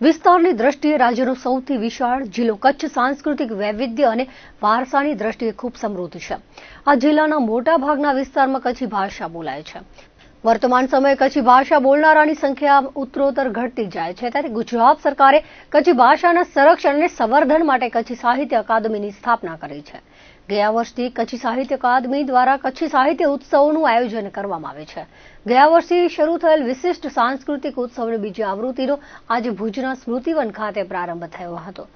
વિસ્તારની દ્રષ્ટિએ રાજ્યનો સૌથી વિશાળ જિલ્લો, કચ્છ સાંસ્કૃતિક વૈવિધ્ય અને વારસાની દ્રષ્ટિએ ખૂબ સમૃદ્ધ છે. આ જિલ્લાના મોટા ભાગના વિસ્તારમાં કચ્છી ભાષા બોલાય છે. વર્તમાન સમયે કચ્છી ભાષા બોલનારાની સંખ્યા ઉત્તરોત્તર ઘટતી જાય છે. ત્યારે ગુજરાત સરકારે કચ્છી ભાષાના સંરક્ષણ અને સંવર્ધન માટે કચ્છી સાહિત્ય અકાદમીની સ્થાપના કરી છે. ગયા વર્ષથી કચ્છી સાહિત્ય અકાદમી દ્વારા કચ્છી સાહિત્ય ઉત્સવનું આયોજન કરવામાં આવે છે. ગયા વર્ષથી શરૂ થયેલ વિશિષ્ટ સાંસ્કૃતિક ઉત્સવની બીજી આવૃત્તિનો આજે ભુજના સ્મૃતિવન ખાતે પ્રારંભ થયો હતો.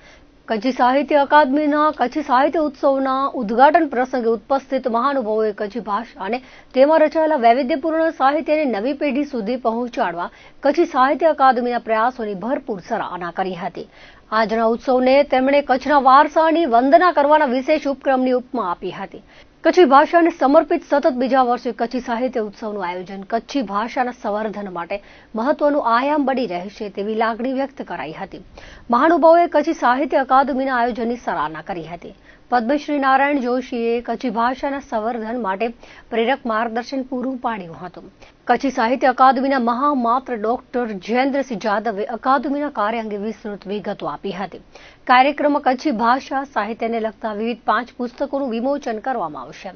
કચ્છી સાહિત્ય અકાદમીના કચ્છી સાહિત્ય ઉત્સવના ઉદ્ઘાટન પ્રસંગે ઉપસ્થિત મહાનુભાવોએ કચ્છી ભાષા અને તેમાં રચાયેલા વૈવિધ્યપૂર્ણ સાહિત્યને નવી પેઢી સુધી પહોંચાડવા કચ્છી સાહિત્ય અકાદમીના પ્રયાસોની ભરપૂર સરાહના કરી હતી. આજના ઉત્સવને તેમણે કચ્છના વારસાની વંદના કરવાના વિશેષ ઉપક્રમની ઉપમા આપી હતી. કચ્છી ભાષાને સમર્પિત સતત બીજા વર્ષે કચ્છી સાહિત્ય ઉત્સવનું આયોજન કચ્છી ભાષાના સંવર્ધન માટે મહત્વનું આયામ બની રહેશે તેવી લાગણી વ્યક્ત કરાઈ હતી. મહાનુભાવોએ કચ્છી સાહિત્ય અકાદમીના આયોજનની સરાહના કરી હતી. પદ્મશ્રી નારાયણ જોશીએ કચ્છી ભાષાના સંવર્ધન માટે પ્રેરક માર્ગદર્શન પૂરું પાડ્યું હતું. કચ્છી સાહિત્ય અકાદમીના મહામાત્ર ડોક્ટર જયેન્દ્રસિંહ જાદવે અકાદમીના કાર્ય અંગે વિસ્તૃત વિગતો આપી હતી. કાર્યક્રમમાં કચ્છી ભાષા સાહિત્યને લગતા વિવિધ પાંચ પુસ્તકોનું વિમોચન કરવામાં આવશે.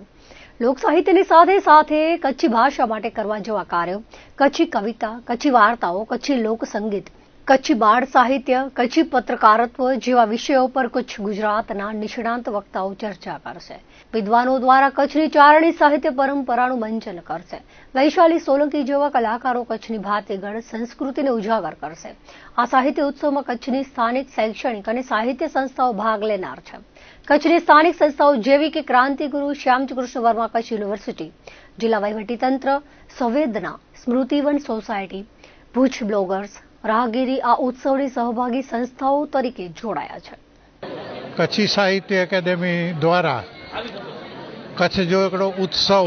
લોક સાહિત્યની સાથે સાથે કચ્છી ભાષા માટે કરવા જેવા કાર્યો, કચ્છી કવિતા, કચ્છી વાર્તાઓ, કચ્છી લોકસંગીત કચ્છી બાળ સાહિત્ય, કચ્છી પત્રકારત્વ જેવા વિષયો પર કચ્છ ગુજરાતના નિષ્ણાંત વક્તાઓ ચર્ચા કરશે. વિદ્વાનો દ્વારા કચ્છની ચારણી સાહિત્ય પરંપરાનું મંચન કરશે. વૈશાલી સોલંકી જેવા કલાકારો કચ્છની ભાતીગળ સંસ્કૃતિને ઉજાગર કરશે. આ સાહિત્ય ઉત્સવમાં કચ્છની સ્થાનિક શૈક્ષણિક અને સાહિત્ય સંસ્થાઓ ભાગ લેનાર છે. કચ્છની સ્થાનિક સંસ્થાઓ જેવી કે ક્રાંતિગુરુ શ્યામકૃષ્ણ વર્મા કચ્છ યુનિવર્સિટી, જિલ્લા વહીવટીતંત્ર, સંવેદના, સ્મૃતિવન સોસાયટી, ભુજ બ્લોગર્સ રાહગીરી આ ઉત્સવની સહભાગી સંસ્થાઓ તરીકે જોડાયા છે. કચ્છી સાહિત્ય એકેડેમી દ્વારા કચ્છ જો એકડો ઉત્સવ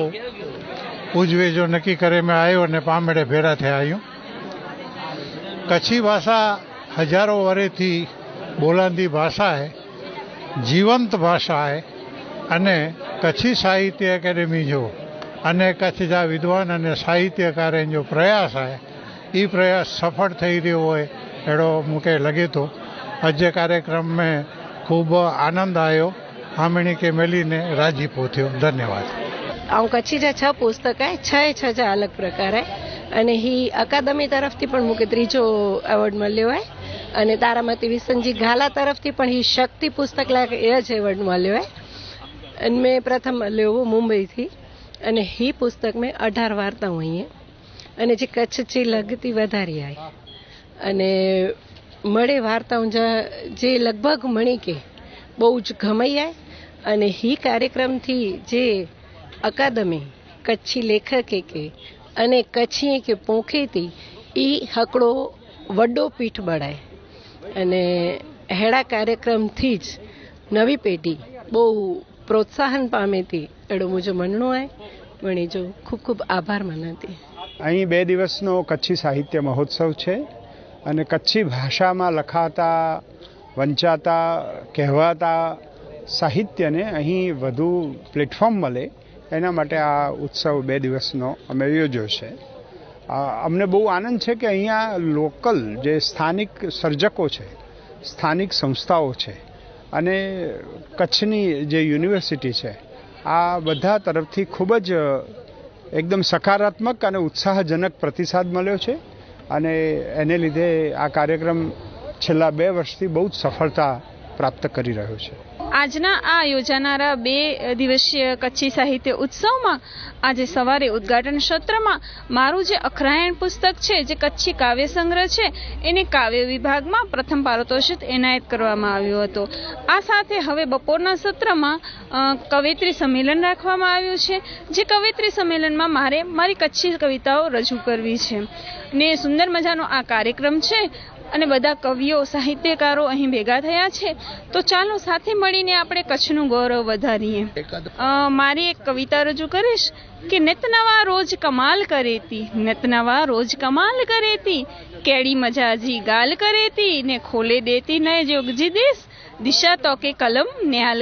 ઉજવે જો નક્કી કરે, મેં આવ્યો ને પામેડે ભેરા થયા આવ્યું કચ્છી ભાષા હજારો વર્ષથી બોલાંદી ભાષા હે, જીવંત ભાષા હે, અને કચ્છી સાહિત્ય એકેડેમી જો અને કચ્છ જા વિદ્વાન અને સાહિત્યકાર જો પ્રયાસ હે એ પ્રયાસ સફળ થઈ રહ્યો હોય એડો મૂકે લગે તો. આજે કાર્યક્રમ મેં ખૂબ આનંદ આવ્યો આમણી કે મેલીને રાજીપો થયો ધન્યવાદ. ऐं कच्छी जा छह पुस्तक आहे छह छह जा अलॻि प्रकार आहे અને હી અકાદમી તરફથી પણ મૂકે, ત્રીજો એવોર્ડ મળ્યો હોય અને તારામતી વિસનજી ઘાલા તરફથી પણ હી શક્તિ પુસ્તક લાયક એ જ એવોર્ડ મળ્યો હોય અને મેં પ્રથમ મળ્યો મુંબઈથી. અને હી પુસ્તક મેં અઢાર વાર્તાઓ અહીંયા અને જે કચ્છથી લગતી વધારી આવી અને મળે વાર્તાઓ જે લગભગ મણી કે બહુ જ ગમાઈ આવે અને હી કાર્યક્રમથી જે અકાદમી, કચ્છી લેખકે કે અને કચ્છી કે પોંખેતી એ હકડો વડો પીઠ બળાય અને હેડા કાર્યક્રમથી જ નવી પેઢી બહુ પ્રોત્સાહન પામેતી એડો મુજો મનણો आहे વણી જો ખૂબ ખૂબ આભાર માનતી. અહીં બે દિવસનો કચ્છી સાહિત્ય મહોત્સવ છે અને કચ્છી ભાષામાં લખાતા, વંચાતા, કહેવાતા સાહિત્યને અહીં વધુ પ્લેટફોર્મ મળે એના માટે આ ઉત્સવ બે દિવસનો અમે યોજ્યો છે. અમને બહુ આનંદ છે કે અહીંયા લોકલ જે સ્થાનિક સર્જકો છે, સ્થાનિક સંસ્થાઓ છે અને કચ્છની જે યુનિવર્સિટી છે, આ બધા તરફથી ખૂબ જ એકદમ સકારાત્મક અને ઉત્સાહજનક પ્રતિસાદ મળ્યો છે અને એને લીધે આ કાર્યક્રમ છેલ્લા બે વર્ષથી બહુ જ સફળતા પ્રાપ્ત કરી રહ્યો છે. આજના આ યોજાનારા બે દિવસીય કચ્છી સાહિત્ય ઉત્સવમાં આજે સવારે ઉદ્ઘાટન સત્રમાં મારું જે અખરાયણ પુસ્તક છે, જે કચ્છી કાવ્ય સંગ્રહ છે, એને કાવ્ય વિભાગમાં પ્રથમ પારિતોષિક એનાયત કરવામાં આવ્યો હતો. આ સાથે હવે બપોરના સત્રમાં કવિત્રી સંમેલન રાખવામાં આવ્યું છે, જે કવિત્રી સંમેલનમાં મારે મારી કચ્છી કવિતાઓ રજૂ કરવી છે. ને સુંદર મજાનો આ કાર્યક્રમ છે અને બધા કવિઓ સાહિત્યકારો અહીં ભેગા થયા છે. તો ચાલો સાથે મળીને આપણે કચ્છનું ગૌરવ વધારીએ. મારી એક કવિતા રજૂ કરીશ કે નતનવા રોજ કમાલ કરેતી નિત નવા રોજ કમાલ કરેતી કેડી મજાજી ગાલ કરેતી ને ખોલે દેતી નય જોગજી દેશ દિશા તો કે કલમ ન્યાલ